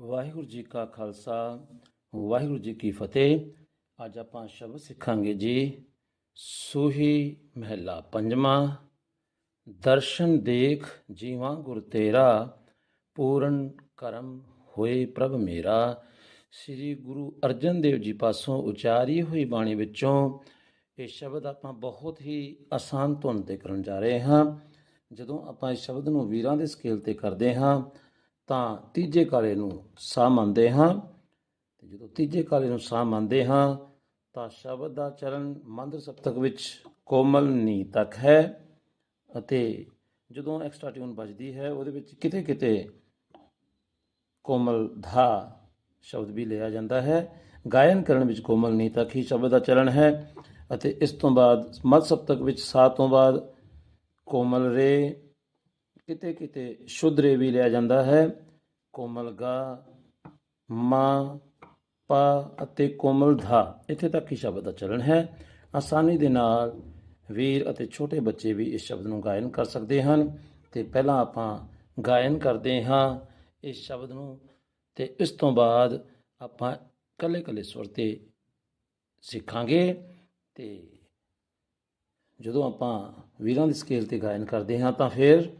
ਵਾਹਿਗੁਰੂ ਜੀ ਕਾ ਖਾਲਸਾ, ਵਾਹਿਗੁਰੂ ਜੀ ਕੀ ਫਤਿਹ। ਅੱਜ ਆਪਾਂ ਸ਼ਬਦ ਸਿੱਖਾਂਗੇ ਜੀ, ਸੂਹੀ ਮਹਿਲਾ ਪੰਜਵਾਂ, ਦਰਸ਼ਨ ਦੇਖ ਜੀਵਾਂ ਗੁਰ ਤੇਰਾ, ਪੂਰਨ ਕਰਮ ਹੋਏ ਪ੍ਰਭ ਮੇਰਾ। ਸ੍ਰੀ ਗੁਰੂ ਅਰਜਨ ਦੇਵ ਜੀ ਪਾਸੋਂ ਉਚਾਰੀ ਹੋਈ ਬਾਣੀ ਵਿੱਚੋਂ ਇਹ ਸ਼ਬਦ ਆਪਾਂ ਬਹੁਤ ਹੀ ਆਸਾਨ ਧੁਨ ਤੇ ਕਰਨ ਜਾ ਰਹੇ ਹਾਂ। ਜਦੋਂ ਆਪਾਂ ਇਸ ਸ਼ਬਦ ਨੂੰ ਵੀਰਾਂ ਦੇ ਸਕੇਲ ਤੇ ਕਰਦੇ ਹਾਂ ਤਾਂ ਤੀਜੇ ਕਾਲੇ ਨੂੰ ਸਾਹ ਮੰਨਦੇ ਹਾਂ। ਤੇ ਜਦੋਂ ਤੀਜੇ ਕਾਲੇ ਨੂੰ ਸਾਹ ਮੰਨਦੇ ਹਾਂ, ਤਾਂ ਸ਼ਬਦ ਦਾ ਚਰਨ ਮੰਦਰ ਸਪਤਕ ਵਿੱਚ ਕੋਮਲ ਨੀ ਤੱਕ ਹੈ ਅਤੇ ਜਦੋਂ ਐਕਸਟਰਾ ਟਿਊਨ ਵੱਜਦੀ ਹੈ, ਉਹਦੇ ਵਿੱਚ ਕਿਤੇ ਕਿਤੇ ਕੋਮਲ ਧਾ ਸ਼ਬਦ ਵੀ ਲਿਆ ਜਾਂਦਾ ਹੈ। ਗਾਇਨ ਕਰਨ ਵਿੱਚ ਕੋਮਲ ਨੀ ਤੱਕ ਹੀ ਸ਼ਬਦ ਦਾ ਚਲਣ ਹੈ ਅਤੇ ਇਸ ਤੋਂ ਬਾਅਦ ਮੱਧ ਸਪਤਕ ਵਿੱਚ ਸਾ ਤੋਂ ਬਾਅਦ ਕੋਮਲ ਰੇ ਕਿਤੇ ਕਿਤੇ ਸ਼ੁੱਧ ਰੇ ਵੀ ਲਿਆ ਜਾਂਦਾ ਹੈ। ਕੋਮਲ ਗਾ, ਮਾ, ਪਾ ਅਤੇ ਕੋਮਲ ਧਾ, ਇੱਥੇ ਤੱਕ ਹੀ ਸ਼ਬਦ ਦਾ ਚਲਣ ਹੈ। ਆਸਾਨੀ ਦੇ ਨਾਲ ਵੀਰ ਅਤੇ ਛੋਟੇ ਬੱਚੇ ਵੀ ਇਸ ਸ਼ਬਦ ਨੂੰ ਗਾਇਨ ਕਰ ਸਕਦੇ ਹਨ। ਤੇ ਪਹਿਲਾਂ ਆਪਾਂ ਗਾਇਨ ਕਰਦੇ ਹਾਂ ਇਸ ਸ਼ਬਦ ਨੂੰ ਤੇ ਇਸ ਤੋਂ ਬਾਅਦ ਆਪਾਂ ਕੱਲੇ ਕੱਲੇ ਸੁਰ ਤੇ ਸਿੱਖਾਂਗੇ। ਤੇ ਜਦੋਂ ਆਪਾਂ ਵੀਰਾਂ ਦੀ ਸਕੇਲ ਤੇ ਗਾਇਨ ਕਰਦੇ ਹਾਂ ਤਾਂ ਫਿਰ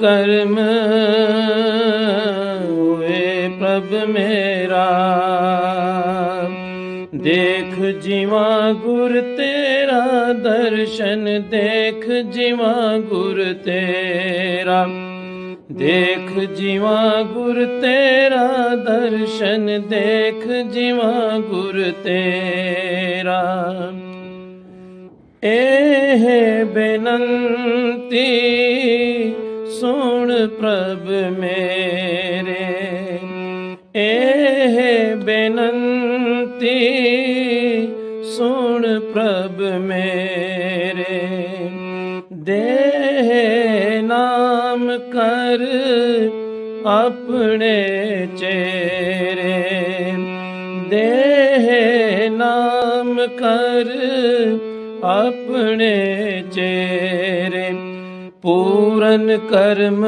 ਕਰਮ ਹੋਏ ਪ੍ਰਭ ਮੇਰਾ। ਦੇਖ ਜੀਵਾ ਗੁਰ ਤੇਰਾ, ਦਰਸ਼ਨ ਦੇਖ ਜੀਵਾ ਗੁਰ ਤੇਰਾ। ਦੇਖ ਜੀਵਾ ਗੁਰ ਤੇਰਾ, ਦਰਸ਼ਨ ਦੇਖ ਜੀਵਾ ਗੁਰ ਤੇਰਾ। ਇਹ ਬੇਨੰਤੀ ਸੁਣ ਪ੍ਰਭ ਮੇਰੇ। ਇਹ ਬੇਨੰਤੀ ਸੁਣ ਪ੍ਰਭ ਮੇਰੇ। ਦੇ ਨਾਮ ਕਰ ਆਪਣੇ ਚੇਰੇ। ਦੇ ਨਾਮ ਕਰ ਆਪਣੇ ਚੇਰੇ। ਪੂਰਨ ਕਰਮ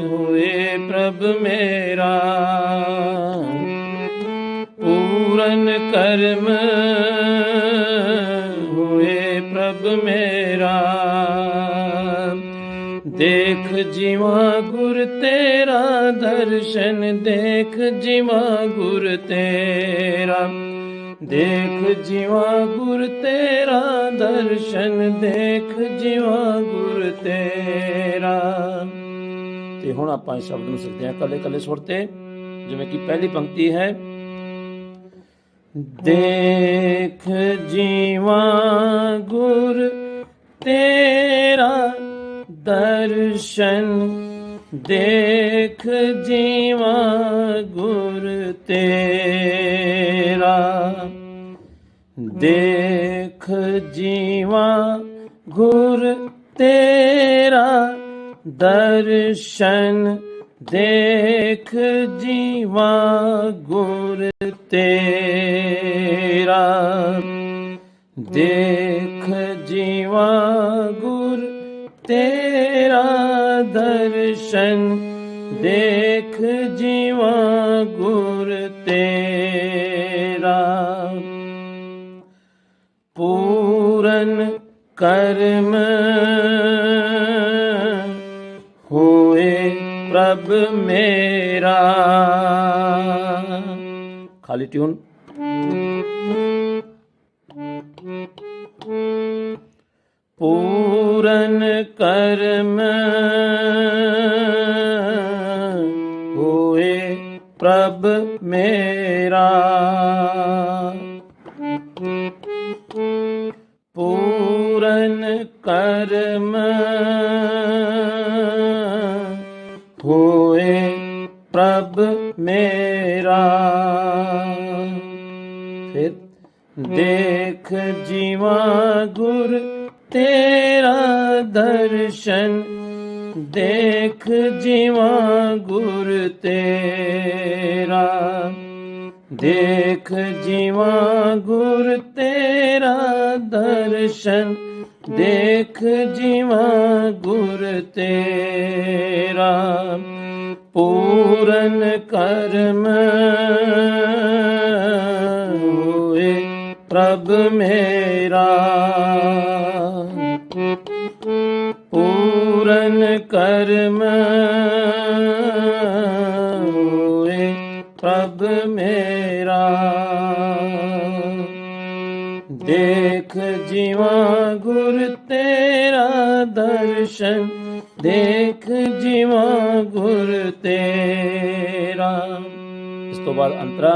ਹੋਏ ਪ੍ਰਭ ਮੇਰਾ। ਪੂਰਨ ਕਰਮ ਹੋਏ ਪ੍ਰਭ ਮੇਰਾ। ਦੇਖ ਜੀਵਾ ਗੁਰ ਤੇਰਾ ਦਰਸ਼ਨ, ਦੇਖ ਜੀਵਾ ਗੁਰ ਤੇਰਾ। ਦੇਖ ਜੀਵਾ ਗੁਰ ਤੇਰਾ ਦਰਸ਼ਨ ਦੇਖ ਜੀਵਾ ਗੁਰ ਤੇਰਾ। ਤੇ ਹੁਣ ਆਪਾਂ ਇਸ ਸ਼ਬਦ ਨੂੰ ਸਿੱਖਦੇ ਹਾਂ ਕੱਲੇ ਕੱਲੇ ਸੁਰ ਤੇ ਜਿਵੇਂ ਕਿ ਪਹਿਲੀ ਪੰਕਤੀ ਹੈ ਦੇਖ ਜੀਵਾ ਗੁਰ ਤੇਰਾ ਦਰਸ਼ਨ ਦੇਖ ਜੀਵਾ ਗੁਰ ਤੇਰਾ। ਦੇਖ ਜੀਵਾ ਗੁਰ ਤੇਰਾ ਦਰਸ਼ਨ ਦੇਖ ਜੀਵਾ ਗੁਰ ਤੇਰਾ ਦੇਖ ਜੀਵਾ ਗੁਰ ਤੇਰਾ ਦਰਸ਼ਨ ਦੇਖ ਜੀਵਾ ਗੁਰ ਤੇਰਾ ਪੂਰਨ ਕਰਮ ਹੋਏ ਪ੍ਰਭ ਮੇਰਾ। ਖਾਲੀ ਟਿਊਨ। ਪੂਰਨ ਕਰਮ ਹੋਏ ਪ੍ਰਭ ਮੇਰਾ। ਕਰਮ ਹੋਏ ਪ੍ਰਭ ਮੇਰਾ। ਫਿਰ ਦੇਖ ਜੀਵਾ ਗੁਰ ਤੇਰਾ ਦਰਸ਼ਨ, ਦੇਖ ਜੀਵਾ ਗੁਰ ਤੇਰਾ। ਦੇਖ ਜੀਵਾ ਗੁਰ ਤੇਰਾ ਦਰਸ਼ਨ ਦੇਖ ਜੀਵਾ ਗੁਰ ਤੇਰਾ, ਪੂਰਨ ਕਰਮ ਹੋਏ ਪ੍ਰਭ ਮੇਰਾ। ਪੂਰਨ ਕਰਮ ਹੋਏ ਪ੍ਰਭ ਮੇਰਾ। ਦੇਖ ਜੀਵਾ ਗੁਰ ਤੇਰਾ ਦਰਸ਼ਨ ਦੇਖ ਜੀਵਾ ਗੁਰ ਤੇਰਾ। ਇਸ ਤੋਂ ਬਾਅਦ ਅੰਤਰਾ।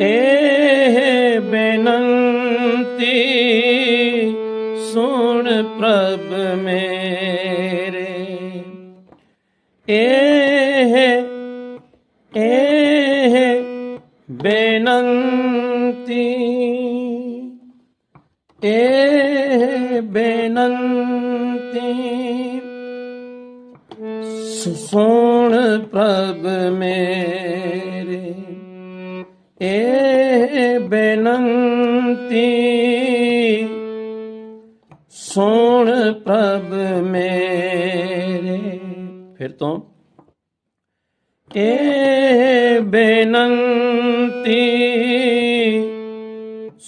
ਏ ਬੇਨੰਤੀ ਸੁਣ ਪ੍ਰਭ ਮੇਰੇ। ਏ ਇਹ ਬੇਨੰਤੀ ਇਹ ਬੇਨੰਤੀ ਸੁ- ਪ੍ਰਭ ਮੇਰੇ ਇਹ ਬੇਨੰਤੀ ਸੋਣ ਪ੍ਰਭ ਮੇਰੇ ਫਿਰ ਤੋਂ ਇਹ ਬੇਨੰਤੀ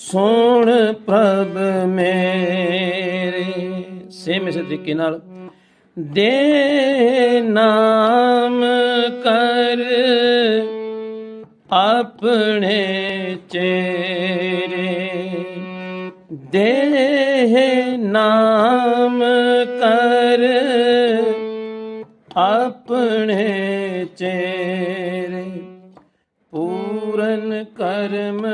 ਸੋਣ ਪ੍ਰਭ ਮੇਰੇ ਸੇਮ ਇਸੇ ਤਰੀਕੇ ਨਾਲ। ਦੇ ਨਾਮ ਕਰ ਆਪਣੇ ਚੇਰੇ ਦੇ ਨਾਮ ਕਰ ਆਪਣੇ ਚੇਰੇ ਪੂਰਨ ਕਰਮ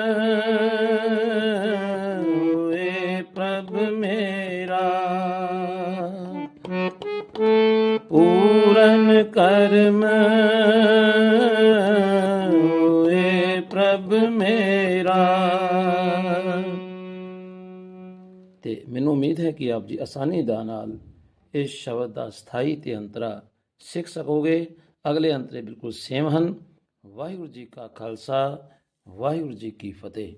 ਤੇ ਮੈਨੂੰ ਉਮੀਦ ਹੈ ਕਿ ਆਪ ਜੀ ਆਸਾਨੀ ਦਾ ਨਾਲ ਇਸ ਸ਼ਬਦ ਦਾ ਸਥਾਈ ਤੇ ਅੰਤਰਾ ਸਿੱਖ ਸਕੋਗੇ। ਅਗਲੇ ਅੰਤਰੇ ਬਿਲਕੁਲ ਸੇਮ ਹਨ। ਵਾਹਿਗੁਰੂ ਜੀ ਕਾ ਖਾਲਸਾ, ਵਾਹਿਗੁਰੂ ਜੀ ਕੀ ਫਤਿਹ।